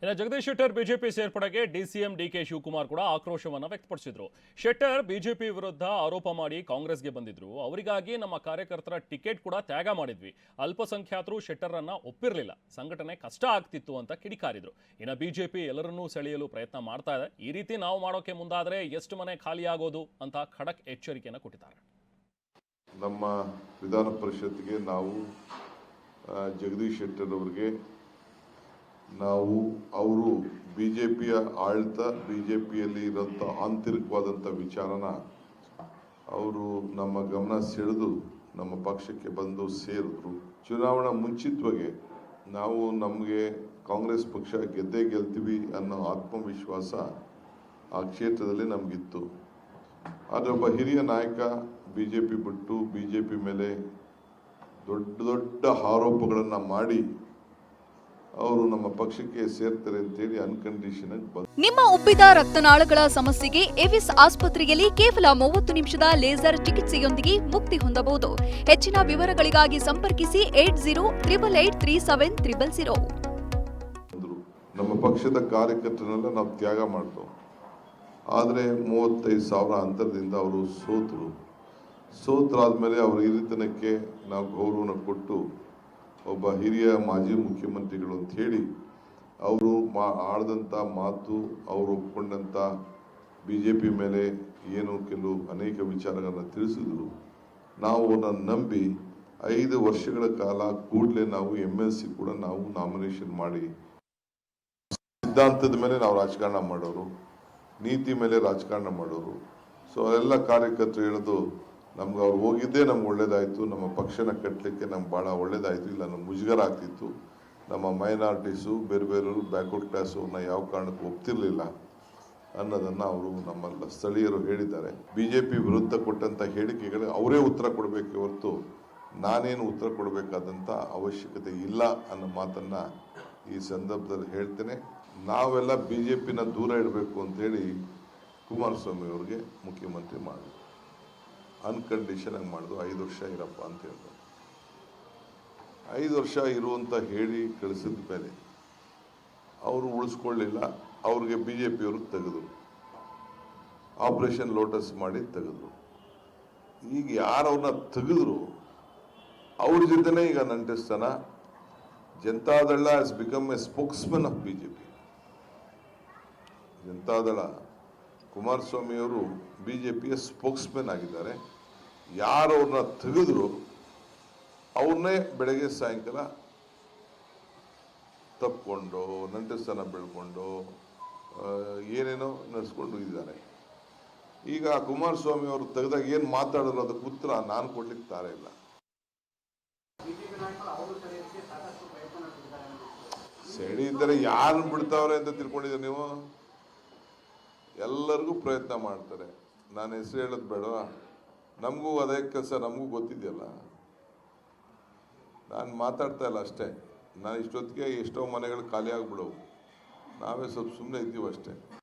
ಇನ್ನು ಜಗದೀಶ್ ಶೆಟ್ಟರ್ ಬಿಜೆಪಿ ಸೇರ್ಪಡೆಗೆ DCM DK Shivakumar ಕೂಡ ಆಕ್ರೋಶವನ್ನು ವ್ಯಕ್ತಪಡಿಸಿದ್ರು. ಶೆಟ್ಟರ್ ಬಿಜೆಪಿ ವಿರುದ್ಧ ಆರೋಪ ಮಾಡಿ ಕಾಂಗ್ರೆಸ್ಗೆ ಬಂದಿದ್ರು. ಅವರಿಗಾಗಿ ನಮ್ಮ ಕಾರ್ಯಕರ್ತರ ಟಿಕೆಟ್ ಕೂಡ ತ್ಯಾಗ ಮಾಡಿದ್ವಿ. ಅಲ್ಪಸಂಖ್ಯಾತರು ಶೆಟ್ಟರನ್ನು ಒಪ್ಪಿರಲಿಲ್ಲ. ಸಂಘಟನೆ ಕಷ್ಟ ಆಗ್ತಿತ್ತು ಅಂತ ಕಿಡಿಕಾರಿದ್ರು. ಇನ್ನು ಬಿಜೆಪಿ ಎಲ್ಲರನ್ನೂ ಸೆಳೆಯಲು ಪ್ರಯತ್ನ ಮಾಡ್ತಾ ಇದೆ. ಈ ರೀತಿ ನಾವು ಮಾಡೋಕೆ ಮುಂದಾದರೆ ಎಷ್ಟು ಮನೆ ಖಾಲಿಯಾಗೋದು ಅಂತ ಖಡಕ್ ಎಚ್ಚರಿಕೆಯನ್ನು ಕೊಟ್ಟಿದ್ದಾರೆ. ನಮ್ಮ ವಿಧಾನ ಪರಿಷತ್ಗೆ ನಾವು ಜಗದೀಶ್ ಶೆಟ್ಟರ್ ಅವರಿಗೆ ನಾವು, ಅವರು ಬಿ ಜೆ ಪಿಯ ಆಳ್ತ ಬಿ ಜೆ ಪಿಯಲ್ಲಿ ಇರೋಂಥ ಆಂತರಿಕವಾದಂಥ ವಿಚಾರನ ಅವರು ನಮ್ಮ ಗಮನ ಸೆಳೆದು ನಮ್ಮ ಪಕ್ಷಕ್ಕೆ ಬಂದು ಸೇರಿದ್ರು. ಚುನಾವಣಾ ಮುಂಚಿತವಾಗಿ ನಾವು ನಮಗೆ ಕಾಂಗ್ರೆಸ್ ಪಕ್ಷ ಗೆದ್ದೇ ಗೆಲ್ತೀವಿ ಅನ್ನೋ ಆತ್ಮವಿಶ್ವಾಸ ಆ ಕ್ಷೇತ್ರದಲ್ಲಿ ನಮಗಿತ್ತು. ಆದರೆ ಒಬ್ಬ ಹಿರಿಯ ನಾಯಕ ಬಿ ಜೆ ಪಿ ಬಿಟ್ಟು ಬಿ ಜೆ ಪಿ ಮೇಲೆ ದೊಡ್ಡ ದೊಡ್ಡ ಆರೋಪಗಳನ್ನು ಮಾಡಿ ಅವರು ನಮ್ಮ ಪಕ್ಷಕ್ಕೆ ಸೇರ್ತಾರೆ ಅಂತೇಳಿ ಅನ್ಕಂಡೀಷನ್ ಬಂದು ನಿಮ್ಮ ಉಬ್ಬಿದ ರಕ್ತನಾಳಗಳ ಸಮಸ್ಯೆಗೆ ಎವಿಸ್ ಆಸ್ಪತ್ರೆಯಲ್ಲಿ ಕೇವಲ ಮೂವತ್ತು ನಿಮಿಷದ ಲೇಸರ್ ಚಿಕಿತ್ಸೆಯೊಂದಿಗೆ ಮುಕ್ತಿ ಹೊಂದಬಹುದು. ಹೆಚ್ಚಿನ ವಿವರಗಳಿಗಾಗಿ ಸಂಪರ್ಕಿಸಿ eight zero triple eight three seven triple zero. ನಮ್ಮ ಪಕ್ಷದ ಕಾರ್ಯಕರ್ತರನ್ನೆಲ್ಲ ನಾವು ತ್ಯಾಗ ಮಾಡ್ತೇವೆ. ಆದರೆ ಮೂವತ್ತೈದು ಸಾವಿರ ಅಂತರದಿಂದ ಅವರು ಸೋತರು. ಸೋತರಾದ್ಮೇಲೆ ಅವರ ಹಿರಿತನಕ್ಕೆ ನಾವು ಗೌರವನ ಕೊಟ್ಟು ಒಬ್ಬ ಹಿರಿಯ ಮಾಜಿ ಮುಖ್ಯಮಂತ್ರಿಗಳು ಅಂತ ಹೇಳಿ ಅವರು ಮಾ ಆಳ್ದಂಥ ಮಾತು, ಅವರು ಒಪ್ಕೊಂಡಂಥ ಬಿ ಜೆ ಪಿ ಮೇಲೆ ಏನು ಕೆಲವು ಅನೇಕ ವಿಚಾರಗಳನ್ನು ತಿಳಿಸಿದರು. ನಾವು ಅವರನ್ನು ನಂಬಿ ಐದು ವರ್ಷಗಳ ಕಾಲ ಕೂಡಲೇ ನಾವು ಎಂ ಎಲ್ ಸಿ ಕೂಡ ನಾವು ನಾಮಿನೇಷನ್ ಮಾಡಿ ಸಿದ್ಧಾಂತದ ಮೇಲೆ ನಾವು ರಾಜಕಾರಣ ಮಾಡೋರು, ನೀತಿ ಮೇಲೆ ರಾಜಕಾರಣ ಮಾಡೋರು. ಸೊ ಎಲ್ಲ ಕಾರ್ಯಕರ್ತರು ಹೇಳೋದು ನಮ್ಗೆ ಅವ್ರು ಹೋಗಿದ್ದೇ ನಮ್ಗೆ ಒಳ್ಳೇದಾಯ್ತು, ನಮ್ಮ ಪಕ್ಷನ ಕಟ್ಟಲಿಕ್ಕೆ ನಮ್ಗೆ ಭಾಳ ಒಳ್ಳೇದಾಯ್ತು, ಇಲ್ಲ ನಮ್ಗೆ ಮುಜುಗರ ಆಗ್ತಿತ್ತು. ನಮ್ಮ ಮೈನಾರಿಟೀಸು, ಬೇರೆ ಬೇರೆಯವರು ಬ್ಯಾಕ್ವರ್ಡ್ ಕ್ಲಾಸ್ ಅವ್ರನ್ನ ಯಾವ ಕಾರಣಕ್ಕೂ ಒಪ್ತಿರ್ಲಿಲ್ಲ ಅನ್ನೋದನ್ನು ಅವರು ನಮ್ಮ ಸ್ಥಳೀಯರು ಹೇಳಿದ್ದಾರೆ. ಬಿ ಜೆ ಪಿ ವಿರುದ್ಧ ಕೊಟ್ಟಂಥ ಹೇಳಿಕೆಗಳು ಅವರೇ ಉತ್ತರ ಕೊಡಬೇಕೆ ಹೊರತು ನಾನೇನು ಉತ್ತರ ಕೊಡಬೇಕಾದಂಥ ಅವಶ್ಯಕತೆ ಇಲ್ಲ ಅನ್ನೋ ಮಾತನ್ನು ಈ ಸಂದರ್ಭದಲ್ಲಿ ಹೇಳ್ತೇನೆ. ನಾವೆಲ್ಲ ಬಿ ಜೆ ಪಿನ ದೂರ ಇಡಬೇಕು ಅಂತೇಳಿ ಕುಮಾರಸ್ವಾಮಿ ಅವರಿಗೆ ಮುಖ್ಯಮಂತ್ರಿ ಮಾಡಿದ್ರು ಅನ್ಕಂಡೀಷನ್ ಆಗಿ ಮಾಡಿದ್ರು ಐದು ವರ್ಷ ಇರಪ್ಪ ಅಂತ ಹೇಳಿದ್ರು ಐದು ವರ್ಷ ಇರುವಂತ ಹೇಳಿ ಕಳಿಸಿದ ಮೇಲೆ ಅವರು ಉಳಿಸ್ಕೊಳ್ಳಿಲ್ಲ, ಅವ್ರಿಗೆ ಬಿ ಜೆ ಪಿಯವರು ತೆಗೆದ್ರು. ಆಪರೇಷನ್ ಲೋಟಸ್ ಮಾಡಿ ತೆಗೆದ್ರು. ಈಗ ಯಾರು ಅವ್ರನ್ನ ತೆಗೆದ್ರು, ಅವ್ರ ಜೊತೆನೇ ಈಗ ನಂಟಿಸ್ತಾನ. Janata Dal has become a spokesman of B J P Janata Dal ಕುಮಾರಸ್ವಾಮಿಯವರು ಬಿ ಜೆ ಪಿಯ ಸ್ಪೋಕ್ಸ್ಮನ್ ಆಗಿದ್ದಾರೆ. ಯಾರು ಅವ್ರನ್ನ ತೆಗೆದ್ರು, ಅವ್ರನ್ನೇ ಬೆಳಗ್ಗೆ ಸಾಯಂಕಾಲ ತಪ್ಪಿಕೊಂಡು ನಂಟಸ್ತನ ಬೆಳ್ಕೊಂಡು ಏನೇನೋ ನಡೆಸ್ಕೊಂಡು ಇದ್ದಾರೆ ಈಗ ಕುಮಾರಸ್ವಾಮಿ ಅವರು ತೆಗೆದಾಗ ಏನು ಮಾತಾಡಿದ್ರು ಅದಕ್ಕೆ ಉತ್ತರ ನಾನು ಕೊಡ್ಲಿಕ್ಕೆ ತಾರೆ ಇಲ್ಲ. ಸೆಡಿ ಇದ್ದರೆ ಯಾರು ಬಿಡ್ತಾವ್ರೆ ಅಂತ ತಿಳ್ಕೊಂಡಿದ್ದೀರಿ ನೀವು? ಎಲ್ಲರಿಗೂ ಪ್ರಯತ್ನ ಮಾಡ್ತಾರೆ. ನಾನು ಹೆಸರು ಹೇಳೋದು ಬೇಡವಾ? ನಮಗೂ ಅದೇ ಕೆಲಸ, ನಮಗೂ ಗೊತ್ತಿದೆಯಲ್ಲ? ನಾನು ಮಾತಾಡ್ತಾ ಇಲ್ಲ ಅಷ್ಟೇ. ನಾನು ಇಷ್ಟೊತ್ತಿಗೆ ಎಷ್ಟೋ ಮನೆಗಳು ಖಾಲಿ ಆಗ್ಬಿಡೋವು. ನಾವೇ ಸ್ವಲ್ಪ ಸುಮ್ಮನೆ ಇದ್ದೀವಿ ಅಷ್ಟೇ